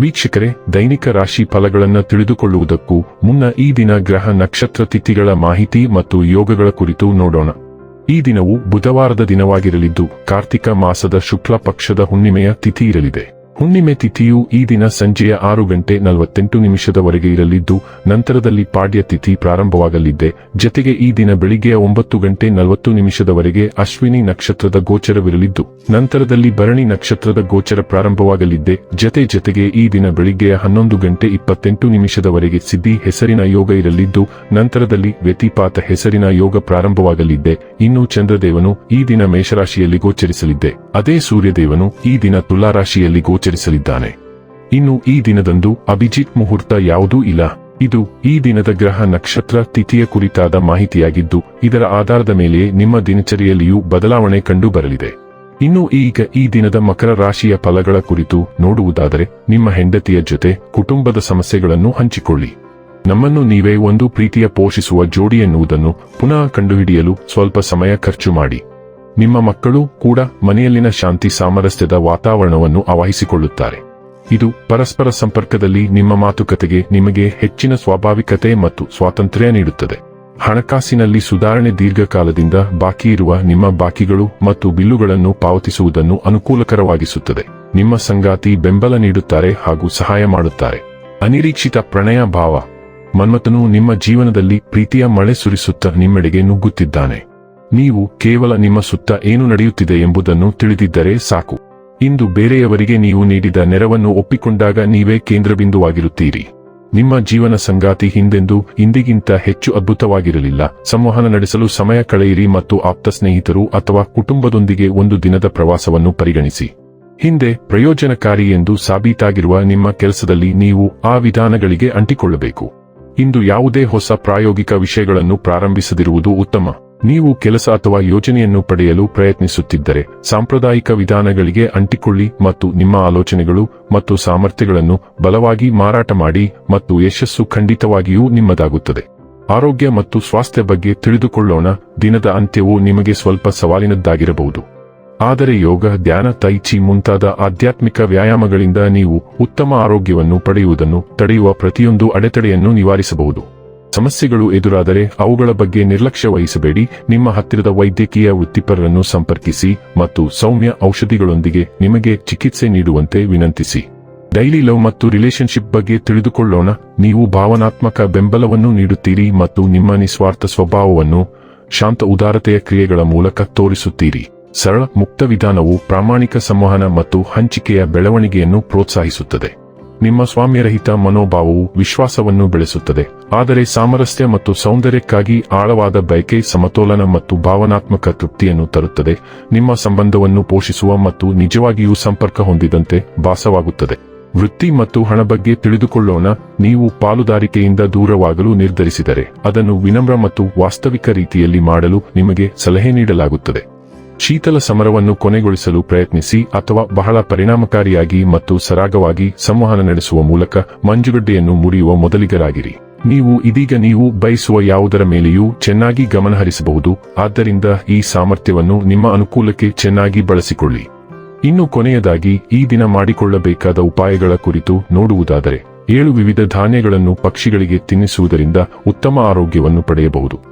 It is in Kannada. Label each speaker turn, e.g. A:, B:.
A: ವೀಕ್ಷಕರೇ, ದೈನಿಕ ರಾಶಿ ಫಲಗಳನ್ನು ತಿಳಿದುಕೊಳ್ಳುವುದಕ್ಕೂ ಮುನ್ನ ಈ ದಿನ ಗ್ರಹ ನಕ್ಷತ್ರ ತಿಥಿಗಳ ಮಾಹಿತಿ ಮತ್ತು ಯೋಗಗಳ ಕುರಿತು ನೋಡೋಣ. ಈ ದಿನವು ಬುಧವಾರದ ದಿನವಾಗಿರಲಿದ್ದು, ಕಾರ್ತಿಕ ಮಾಸದ ಶುಕ್ಲ ಪಕ್ಷದ ಹುಣ್ಣಿಮೆಯ ತಿಥಿ ಇರಲಿದೆ. ಹುಣ್ಣಿಮೆ ತಿಥಿಯು ಈ ದಿನ ಸಂಜೆಯ ಆರು ಗಂಟೆ ನಲವತ್ತೆಂಟು ನಿಮಿಷದವರೆಗೆ ಇರಲಿದ್ದು, ನಂತರದಲ್ಲಿ ಪಾಡ್ಯ ತಿಥಿ ಪ್ರಾರಂಭವಾಗಲಿದ್ದೆ ಜತೆಗೆ ಈ ದಿನ ಬೆಳಿಗ್ಗೆಯ ಒಂಬತ್ತು ಗಂಟೆ ನಲವತ್ತು ನಿಮಿಷದವರೆಗೆ ಅಶ್ವಿನಿ ನಕ್ಷತ್ರದ ಗೋಚರವಿರಲಿದ್ದು, ನಂತರದಲ್ಲಿ ಭರಣಿ ನಕ್ಷತ್ರದ ಗೋಚರ ಪ್ರಾರಂಭವಾಗಲಿದ್ದೆ ಜತೆ ಜತೆಗೆ ಈ ದಿನ ಬೆಳಿಗ್ಗೆಯ ಹನ್ನೊಂದು ಗಂಟೆ ಇಪ್ಪತ್ತೆಂಟು ನಿಮಿಷದವರೆಗೆ ಸಿದ್ಧಿ ಹೆಸರಿನ ಯೋಗ ಇರಲಿದ್ದು, ನಂತರದಲ್ಲಿ ವ್ಯತಿಪಾತ ಹೆಸರಿನ ಯೋಗ ಪ್ರಾರಂಭವಾಗಲಿದ್ದೆ ಇನ್ನು ಚಂದ್ರದೇವನು ಈ ದಿನ ಮೇಷರಾಶಿಯಲ್ಲಿ ಗೋಚರಿಸಲಿದ್ದೆ ಅದೇ ಸೂರ್ಯದೇವನು ಈ ದಿನ ತುಲಾರಾಶಿಯಲ್ಲಿ ಗೋಚರಿಸಲಿದ್ದಾನೆ. ಇನ್ನು ಈ ದಿನದಂದು ಅಭಿಜಿತ್ ಮುಹೂರ್ತ ಯಾವುದೂ ಇಲ್ಲ. ಇದು ಈ ದಿನದ ಗ್ರಹ ನಕ್ಷತ್ರ ತಿಥಿಯ ಕುರಿತಾದ ಮಾಹಿತಿಯಾಗಿದ್ದು, ಇದರ ಆಧಾರದ ಮೇಲೆ ನಿಮ್ಮ ದಿನಚರಿಯಲ್ಲಿಯೂ ಬದಲಾವಣೆ ಕಂಡು ಬರಲಿದೆ ಇನ್ನು ಈಗ ಈ ದಿನದ ಮಕರ ರಾಶಿಯ ಫಲಗಳ ಕುರಿತು ನೋಡುವುದಾದರೆ, ನಿಮ್ಮ ಹೆಂಡತಿಯ ಜೊತೆ ಕುಟುಂಬದ ಸಮಸ್ಯೆಗಳನ್ನು ಹಂಚಿಕೊಳ್ಳಿ. ನಮ್ಮನ್ನು ನೀವೇ ಒಂದು ಪ್ರೀತಿಯ ಪೋಷಿಸುವ ಜೋಡಿ ಎನ್ನುವುದನ್ನು ಪುನಃ ಕಂಡುಹಿಡಿಯಲು ಸ್ವಲ್ಪ ಸಮಯ ಖರ್ಚು ಮಾಡಿ. ನಿಮ್ಮ ಮಕ್ಕಳು ಕೂಡ ಮನೆಯಲ್ಲಿನ ಶಾಂತಿ ಸಾಮರಸ್ಯದ ವಾತಾವರಣವನ್ನು ಆವಹಿಸಿಕೊಳ್ಳುತ್ತಾರೆ. ಇದು ಪರಸ್ಪರ ಸಂಪರ್ಕದಲ್ಲಿ ನಿಮ್ಮ ಮಾತುಕತೆಗೆ ನಿಮಗೆ ಹೆಚ್ಚಿನ ಸ್ವಾಭಾವಿಕತೆ ಮತ್ತು ಸ್ವಾತಂತ್ರ್ಯ ನೀಡುತ್ತದೆ. ಹಣಕಾಸಿನಲ್ಲಿ ಸುಧಾರಣೆ ದೀರ್ಘಕಾಲದಿಂದ ಬಾಕಿ ಇರುವ ನಿಮ್ಮ ಬಾಕಿಗಳು ಮತ್ತು ಬಿಲ್ಲುಗಳನ್ನು ಪಾವತಿಸುವುದನ್ನು ಅನುಕೂಲಕರವಾಗಿಸುತ್ತದೆ. ನಿಮ್ಮ ಸಂಗಾತಿ ಬೆಂಬಲ ನೀಡುತ್ತಾರೆ ಹಾಗೂ ಸಹಾಯ ಮಾಡುತ್ತಾರೆ. ಅನಿರೀಕ್ಷಿತ ಪ್ರಣಯ ಭಾವ. ಮನ್ಮಥನು ನಿಮ್ಮ ಜೀವನದಲ್ಲಿ ಪ್ರೀತಿಯ ಮಳೆ ಸುರಿಸುತ್ತ ನಿಮ್ಮೆಡೆಗೆ ನುಗ್ಗುತ್ತಿದ್ದಾನೆ. ನೀವು ಕೇವಲ ನಿಮ್ಮ ಸುತ್ತ ಏನು ನಡೆಯುತ್ತಿದೆ ಎಂಬುದನ್ನು ತಿಳಿದಿದ್ದರೆ ಸಾಕು. ಇಂದು ಬೇರೆಯವರಿಗೆ ನೀವು ನೀಡಿದ ನೆರವನ್ನು ಒಪ್ಪಿಕೊಂಡಾಗ ನೀವೇ ಕೇಂದ್ರಬಿಂದುವಾಗಿರುತ್ತೀರಿ. ನಿಮ್ಮ ಜೀವನ ಸಂಗಾತಿ ಹಿಂದೆಂದು ಇಂದಿಗಿಂತ ಹೆಚ್ಚು ಅದ್ಭುತವಾಗಿರಲಿಲ್ಲ. ಸಂವಹನ ನಡೆಸಲು ಸಮಯ ಕಳೆಯಿರಿ ಮತ್ತು ಆಪ್ತ ಸ್ನೇಹಿತರು ಅಥವಾ ಕುಟುಂಬದೊಂದಿಗೆ ಒಂದು ದಿನದ ಪ್ರವಾಸವನ್ನು ಪರಿಗಣಿಸಿ. ಹಿಂದೆ ಪ್ರಯೋಜನಕಾರಿ ಎಂದು ಸಾಬೀತಾಗಿರುವ ನಿಮ್ಮ ಕೆಲಸದಲ್ಲಿ ನೀವು ಆ ವಿಧಾನಗಳಿಗೆ ಅಂಟಿಕೊಳ್ಳಬೇಕು. ಇಂದು ಯಾವುದೇ ಹೊಸ ಪ್ರಾಯೋಗಿಕ ವಿಷಯಗಳನ್ನು ಪ್ರಾರಂಭಿಸದಿರುವುದು ಉತ್ತಮ. ನೀವು ಕೆಲಸ ಅಥವಾ ಯೋಜನೆಯನ್ನು ಪಡೆಯಲು ಪ್ರಯತ್ನಿಸುತ್ತಿದ್ದರೆ ಸಾಂಪ್ರದಾಯಿಕ ವಿಧಾನಗಳಿಗೆ ಅಂಟಿಕೊಳ್ಳಿ ಮತ್ತು ನಿಮ್ಮ ಆಲೋಚನೆಗಳು ಮತ್ತು ಸಾಮರ್ಥ್ಯಗಳನ್ನು ಬಲವಾಗಿ ಮಾರಾಟ ಮಾಡಿ ಮತ್ತು ಯಶಸ್ಸು ಖಂಡಿತವಾಗಿಯೂ ನಿಮ್ಮದಾಗುತ್ತದೆ. ಆರೋಗ್ಯ ಮತ್ತು ಸ್ವಾಸ್ಥ್ಯ ಬಗ್ಗೆ ತಿಳಿದುಕೊಳ್ಳೋಣ, ದಿನದ ಅಂತ್ಯವು ನಿಮಗೆ ಸ್ವಲ್ಪ ಸವಾಲಿನದ್ದಾಗಿರಬಹುದು. ಆದರೆ ಯೋಗ, ಧ್ಯಾನ ತೈಚಿ ಮುಂತಾದ ಆಧ್ಯಾತ್ಮಿಕ ವ್ಯಾಯಾಮಗಳಿಂದ ನೀವು ಉತ್ತಮ ಆರೋಗ್ಯವನ್ನು ಪಡೆಯುವುದನ್ನು ತಡೆಯುವ ಪ್ರತಿಯೊಂದು ಅಡೆತಡೆಯನ್ನು ನಿವಾರಿಸಬಹುದು. ಸಮಸ್ಯೆಗಳು ಎದುರಾದರೆ ಅವುಗಳ ಬಗ್ಗೆ ನಿರ್ಲಕ್ಷ್ಯ ವಹಿಸಬೇಡಿ. ನಿಮ್ಮ ಹತ್ತಿರದ ವೈದ್ಯಕೀಯ ವೃತ್ತಿಪರರನ್ನು ಸಂಪರ್ಕಿಸಿ ಮತ್ತು ಸೌಮ್ಯ ಔಷಧಿಗಳೊಂದಿಗೆ ನಿಮಗೆ ಚಿಕಿತ್ಸೆ ನೀಡುವಂತೆ ವಿನಂತಿಸಿ. ಡೈಲಿ ಲವ್ ಮತ್ತು ರಿಲೇಶನ್ಶಿಪ್ ಬಗ್ಗೆ ತಿಳಿದುಕೊಳ್ಳೋಣ. ನೀವು ಭಾವನಾತ್ಮಕ ಬೆಂಬಲವನ್ನು ನೀಡುತ್ತೀರಿ ಮತ್ತು ನಿಮ್ಮ ನಿಸ್ವಾರ್ಥ ಸ್ವಭಾವವನ್ನು ಶಾಂತ ಉದಾರತೆಯ ಕ್ರಿಯೆಗಳ ಮೂಲಕ ತೋರಿಸುತ್ತೀರಿ. ಸರಳ, ಮುಕ್ತ ವಿಧಾನವು ಪ್ರಾಮಾಣಿಕ ಸಂವಹನ ಮತ್ತು ಹಂಚಿಕೆಯ ಬೆಳವಣಿಗೆಯನ್ನು ಪ್ರೋತ್ಸಾಹಿಸುತ್ತದೆ. ನಿಮ್ಮ ಸ್ವಾಮ್ಯರಹಿತ ಮನೋಭಾವವು ವಿಶ್ವಾಸವನ್ನು ಬೆಳೆಸುತ್ತದೆ. ಆದರೆ ಸಾಮರಸ್ಯ ಮತ್ತು ಸೌಂದರ್ಯಕ್ಕಾಗಿ ಆಳವಾದ ಬಯಕೆ ಸಮತೋಲನ ಮತ್ತು ಭಾವನಾತ್ಮಕ ತೃಪ್ತಿಯನ್ನು ತರುತ್ತದೆ. ನಿಮ್ಮ ಸಂಬಂಧವನ್ನು ಪೋಷಿಸುವ ಮತ್ತು ನಿಜವಾಗಿಯೂ ಸಂಪರ್ಕ ಹೊಂದಿದಂತೆ ಭಾಸವಾಗುತ್ತದೆ. ವೃತ್ತಿ ಮತ್ತು ಹಣ ಬಗ್ಗೆ ತಿಳಿದುಕೊಳ್ಳೋಣ. ನೀವು ಪಾಲುದಾರಿಕೆಯಿಂದ ದೂರವಾಗಲು ನಿರ್ಧರಿಸಿದರೆ, ಅದನ್ನು ವಿನಮ್ರ ಮತ್ತು ವಾಸ್ತವಿಕ ರೀತಿಯಲ್ಲಿ ಮಾಡಲು ನಿಮಗೆ ಸಲಹೆ ನೀಡಲಾಗುತ್ತದೆ. ಶೀತಲ ಸಮರವನ್ನು ಕೊನೆಗೊಳಿಸಲು ಪ್ರಯತ್ನಿಸಿ ಅಥವಾ ಬಹಳ ಪರಿಣಾಮಕಾರಿಯಾಗಿ ಮತ್ತು ಸರಾಗವಾಗಿ ಸಂವಹನ ನಡೆಸುವ ಮೂಲಕ ಮಂಜುಗಡ್ಡೆಯನ್ನು ಮುರಿಯುವ ಮೊದಲಿಗರಾಗಿರಿ. ನೀವು ಇದೀಗ ನೀವು ಬಯಸುವ ಯಾವುದರ ಮೇಲೆಯೂ ಚೆನ್ನಾಗಿ ಗಮನಹರಿಸಬಹುದು, ಆದ್ದರಿಂದ ಈ ಸಾಮರ್ಥ್ಯವನ್ನು ನಿಮ್ಮ ಅನುಕೂಲಕ್ಕೆ ಚೆನ್ನಾಗಿ ಬಳಸಿಕೊಳ್ಳಿ. ಇನ್ನು ಕೊನೆಯದಾಗಿ, ಈ ದಿನ ಮಾಡಿಕೊಳ್ಳಬೇಕಾದ ಉಪಾಯಗಳ ಕುರಿತು ನೋಡುವುದಾದರೆ, ಏಳು ವಿವಿಧ ಧಾನ್ಯಗಳನ್ನು ಪಕ್ಷಿಗಳಿಗೆ ತಿನ್ನಿಸುವುದರಿಂದ ಉತ್ತಮ ಆರೋಗ್ಯವನ್ನು ಪಡೆಯಬಹುದು.